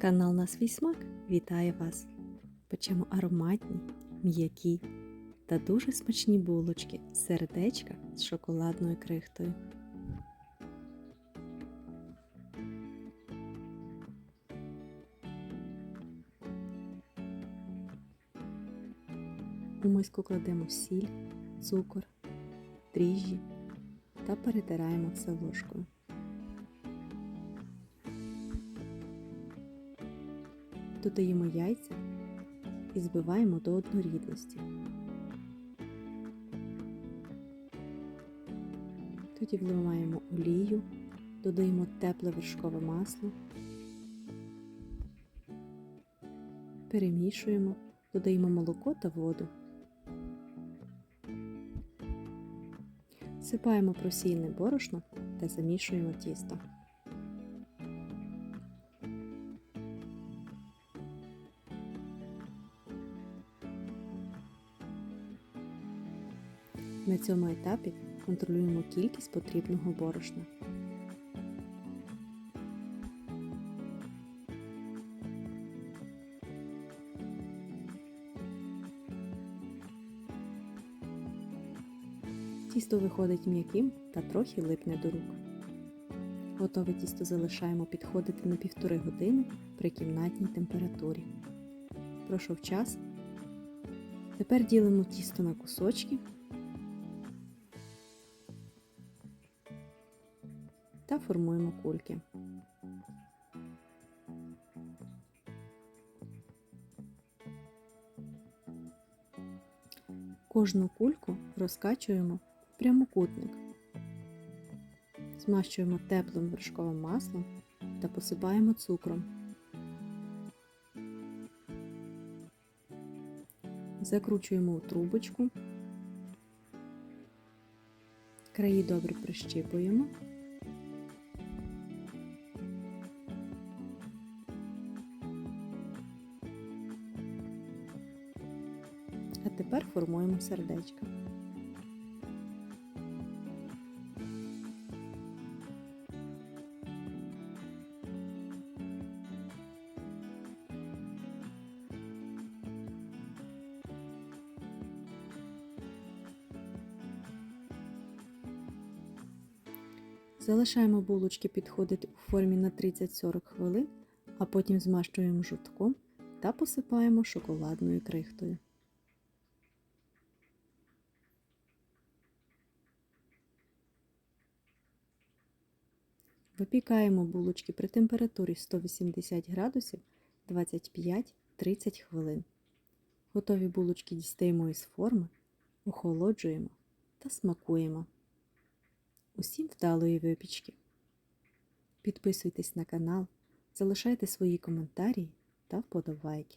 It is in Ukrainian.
Канал на свій смак вітає вас! Печемо ароматні, м'які та дуже смачні булочки з сердечка з шоколадною крихтою. У миску кладемо сіль, цукор, дріжджі та перетираємо все ложкою. Додаємо яйця і збиваємо до однорідності. Тоді вливаємо олію, додаємо тепле вершкове масло, перемішуємо, додаємо молоко та воду. Сипаємо просійне борошно та замішуємо тісто. На цьому етапі контролюємо кількість потрібного борошна. Тісто виходить м'яким та трохи липне до рук. Готове тісто залишаємо підходити на півтори години при кімнатній температурі. Пройшов час. Тепер ділимо тісто на кусочки та формуємо кульки. Кожну кульку розкачуємо в прямокутник. Змащуємо теплим вершковим маслом та посипаємо цукром. Закручуємо у трубочку, краї добре прищіпуємо. А тепер формуємо сердечко. Залишаємо булочки підходити у формі на 30-40 хвилин, а потім змащуємо жовтком та посипаємо шоколадною крихтою. Випікаємо булочки при температурі 180 градусів 25-30 хвилин. Готові булочки дістаємо із форми, охолоджуємо та смакуємо. Усім вдалої випічки! Підписуйтесь на канал, залишайте свої коментарі та вподобайки.